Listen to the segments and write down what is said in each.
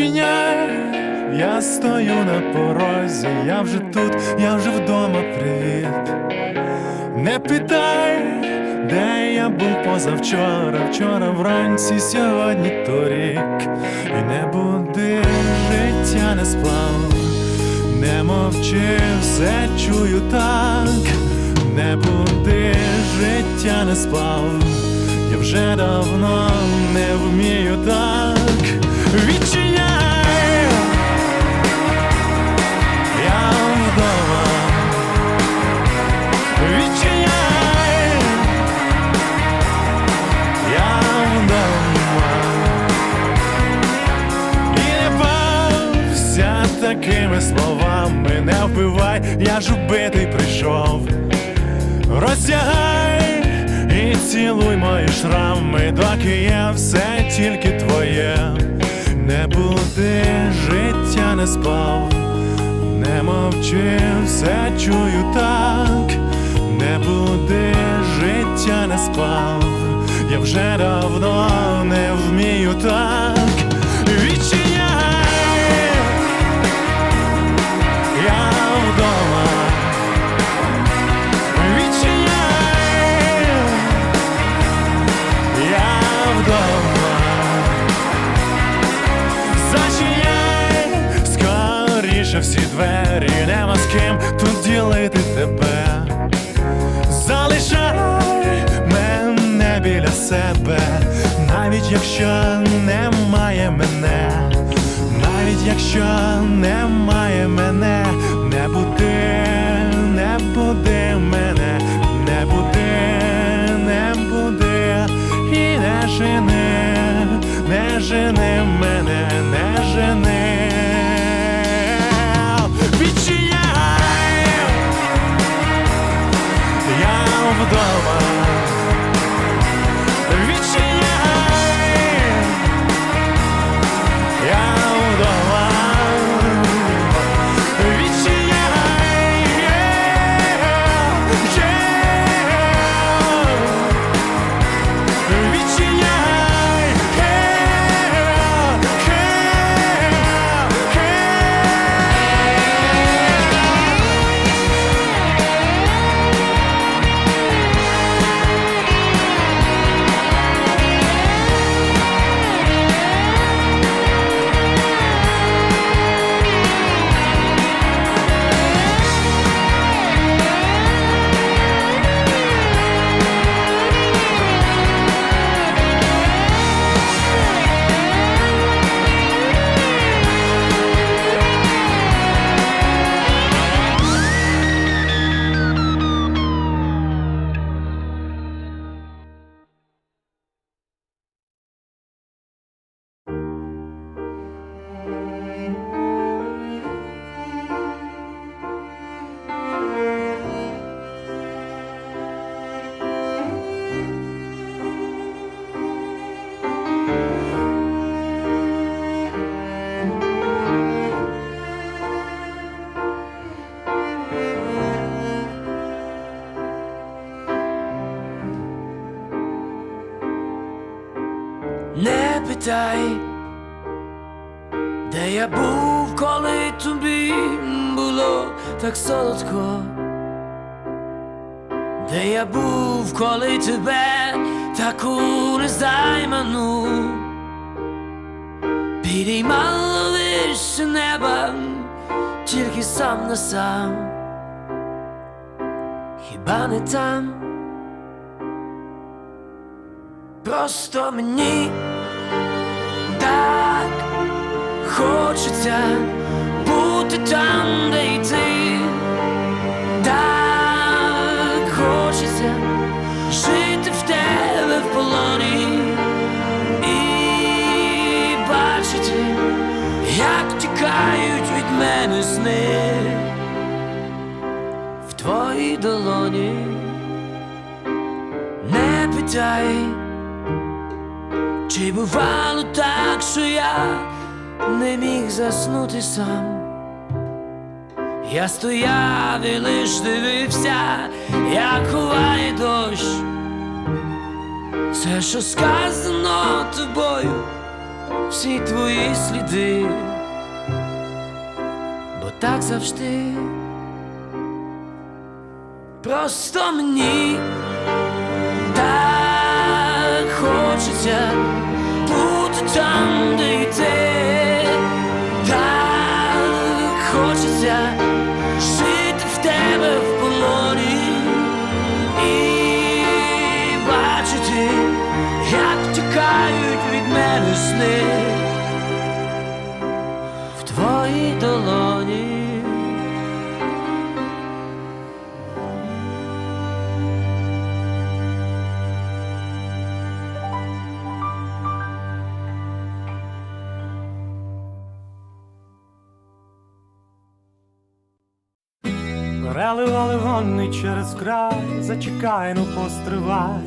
Відчиняй, я стою на порозі, я вже тут, я вже вдома, привіт. Не питай, де я був позавчора, вчора вранці, сьогодні торік. І не буди життя не сплав, не мовчи, все чую так, не буди життя не сплав, я вже давно не вмію так. Відчиняй, такими словами, не вбивай, я ж убитий прийшов. Роздягай і цілуй мої шрами, доки є все тільки твоє. Не буди, життя не спав, не мовчи, все чую так, не буди, життя не спав, я вже давно не вмію так. Скоріше всі двері, нема з ким тут ділити тебе. Залишай мене біля себе, навіть якщо немає мене, навіть якщо немає мене, не буди, не буди мене, не буди, не буди і не жени, не жени мене, не жени. Так солодко, де я був, коли тебе таку незайману. Підіймало вище неба, тільки сам на сам, хіба не там? Просто мені так хочеться бути там, де й сни в твоїй долоні. Не питай. Чи бувало так, що я не міг заснути сам? Я стояв і лиш дивився, як ховає дощ. Все, що сказано тобою, всі твої сліди, так завжди. Просто мені так хочеться бути там, де вони через край, зачекай, ну постривай,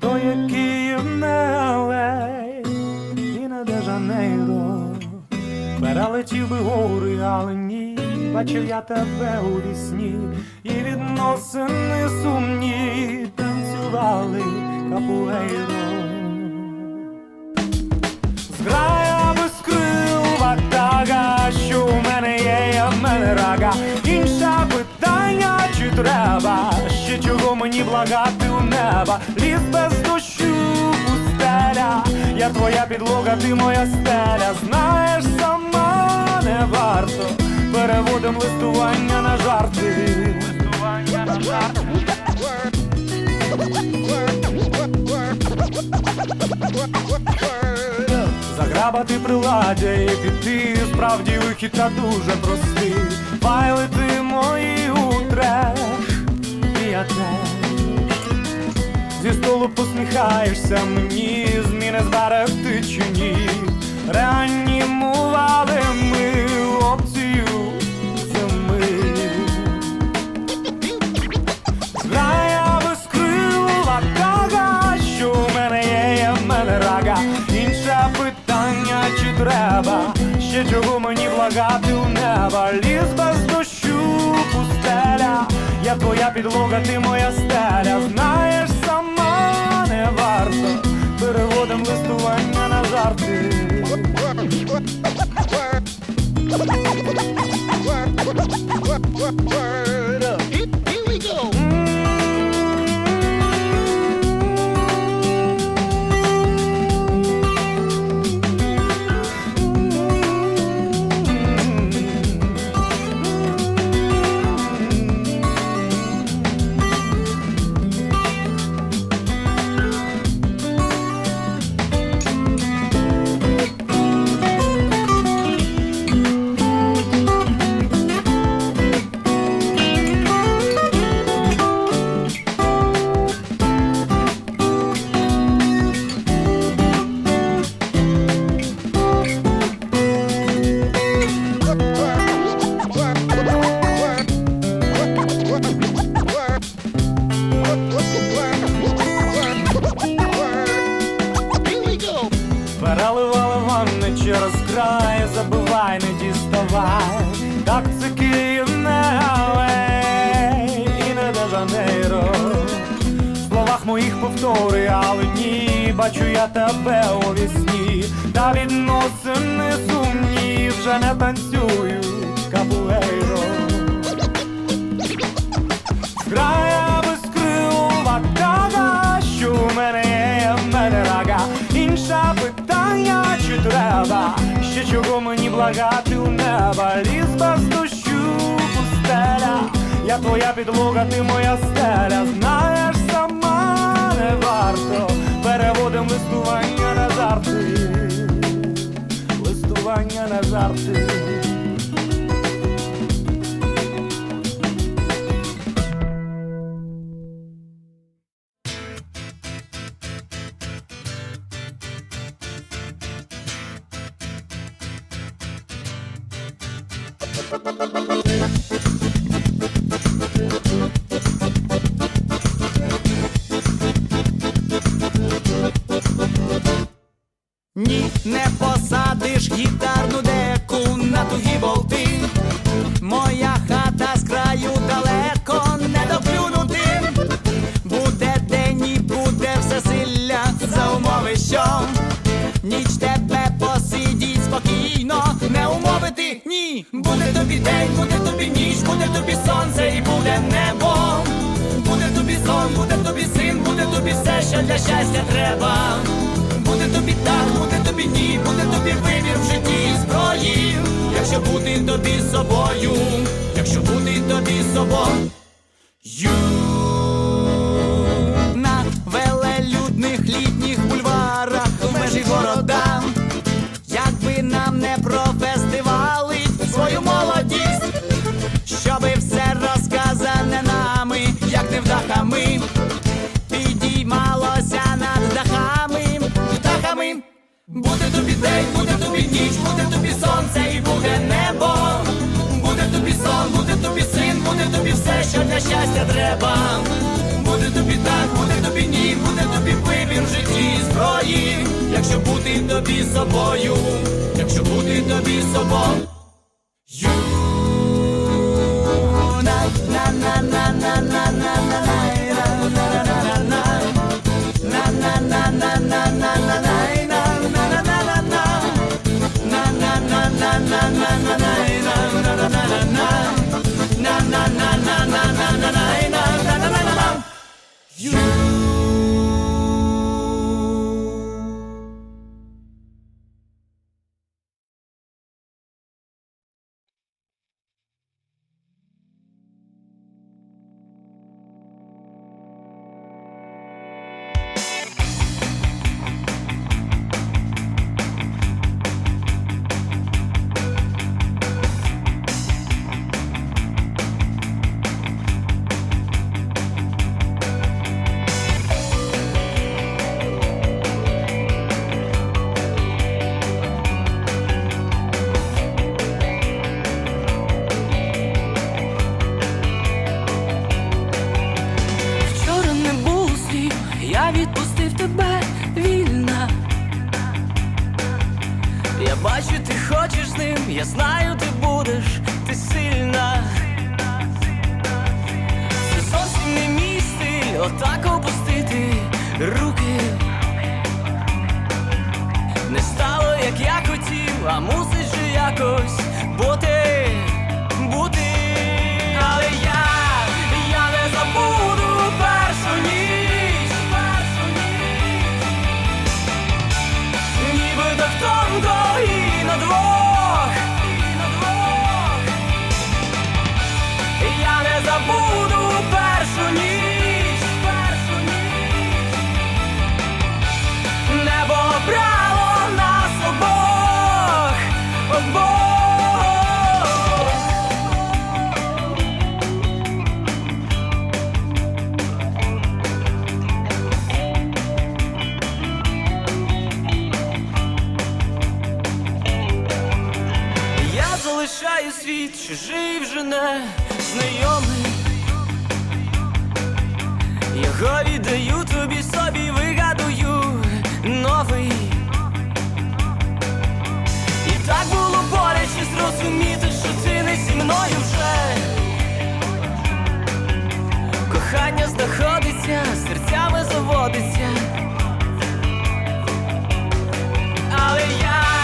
то є Київ не алей, і не де Жанейро. Перелетів би гори, але ні, бачив я тебе у вісні, і відносини сумні танцювали капуейро. Зграя без крил ватага, що у мене є, я в мене рага. Інше питання, чи треба мені благати у неба? Ліс без дощу, пустеля, я твоя підлога, ти моя стеля. Знаєш, сама не варто переводим листування на жарти. Листування на жарти. Заграбати приладдя і піти, справді вихід та дуже простий. Файлити мої утреш, і я теж зі столу посміхаєшся мені, зміни зберегти чи ні. Реанімували ми опцію зими. Зграя безкрила тага, що у мене є, є в мене рага. Інше питання, чи треба ще чого мені благати у неба. Ліс без дощу, пустеля, я твоя підлога, ти моя стеля. Знаєш, не варто переводим листування на жарти. Переливали ванни через край, забивай, не діставай. Так це Київ не і не де Жанейро. В словах моїх повтори, але ні, бачу я тебе у вісні. Та відносини сумні, вже не танцюю капуейро. Зграя безкрила що у мене є, в мене рага. Інше питання, чи треба ще чого мені благати у неба? Ліс дощу, пустеля, я твоя підлога, ти моя стеля. Знаєш, сама не варто переводим листування на жарти, листування на жарти. Ні, не посадиш гітарну деку на тугі болти. Моя хата з краю далеко не доплюнути. Буде день і буде все силля за умови, що ніч тебе посидіть спокійно, не умовити, ні. Буде тобі день, буде тобі ніч, буде тобі сонце і буде небо. Буде тобі сон, буде тобі син, буде тобі все, що для щастя треба. Ні, буде тобі вибір в житті і зброї. Якщо бути тобі собою, якщо бути тобі собою. Буде тобі день, буде тобі ніч, буде тобі сонце і буде небо. Буде тобі сон, буде тобі син, буде тобі все, що для щастя треба. Буде тобі так, буде тобі ні, буде тобі вибір в житті і зброї. Якщо бути тобі собою, якщо бути тобі собою. Знаю, ти будеш, ти сильна. Це зовсім не мій стиль, отак опустити руки. Не стало, як я хотів, а мусить же якось Я не забуду першу ніч, першу ніч. Небо брало нас обох, обох. Я залишаю світ, чужий вже не знайомий. Його віддаю тобі собі, вигадую новий. І так було боляче зрозуміти, що ти не зі мною вже. Кохання знаходиться, серцями заводиться. Але я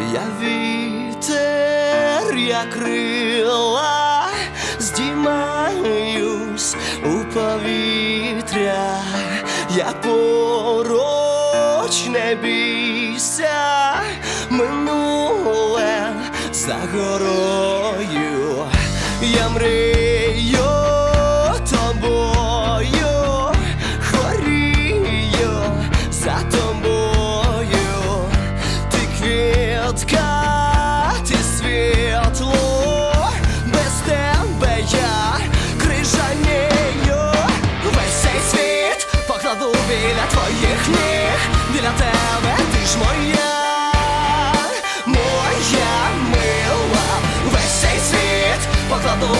Я вітер, я крила, здіймаюсь у повітря, я поруч не бійся, минуле за горою, я мрію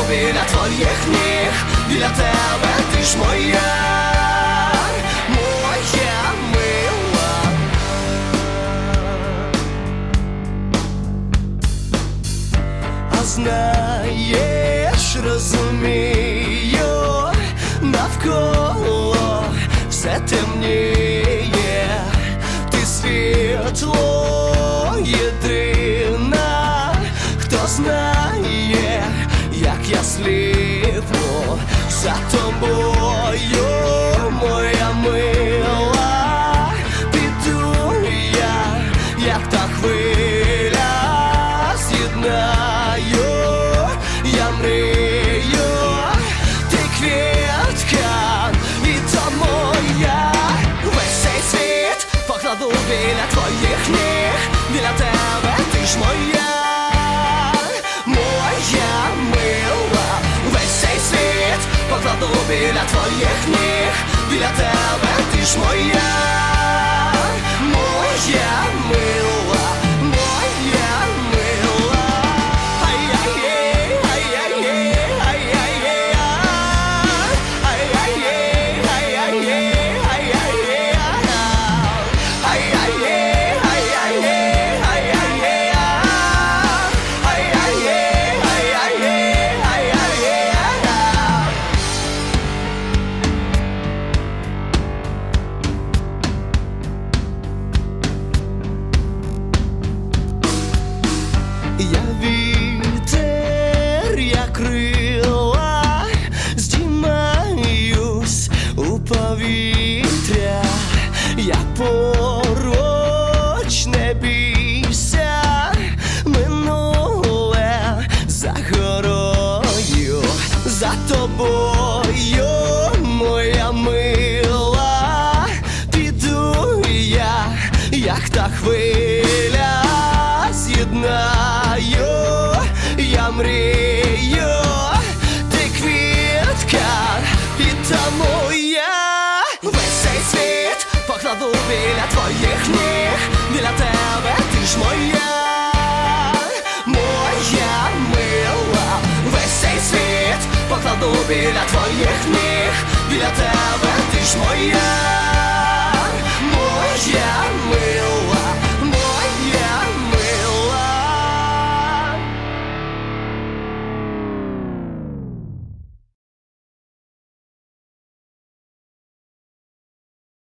біля твоїх ніг, біля тебе ти ж моя, знаєш, розумію, навколо все темніє, біля твоїх ніг, біля тебе ти ж моя, поруч не бійся, минуле за горою, за тобою, моя мила, піду я, як та хвиля з'єднаю, я мрію, кладу біля твоїх ніг, біля тебе ти ж моя, моя мила, весь цей світ покладу біля твоїх ніг, біля тебе ти ж моя, моя мила.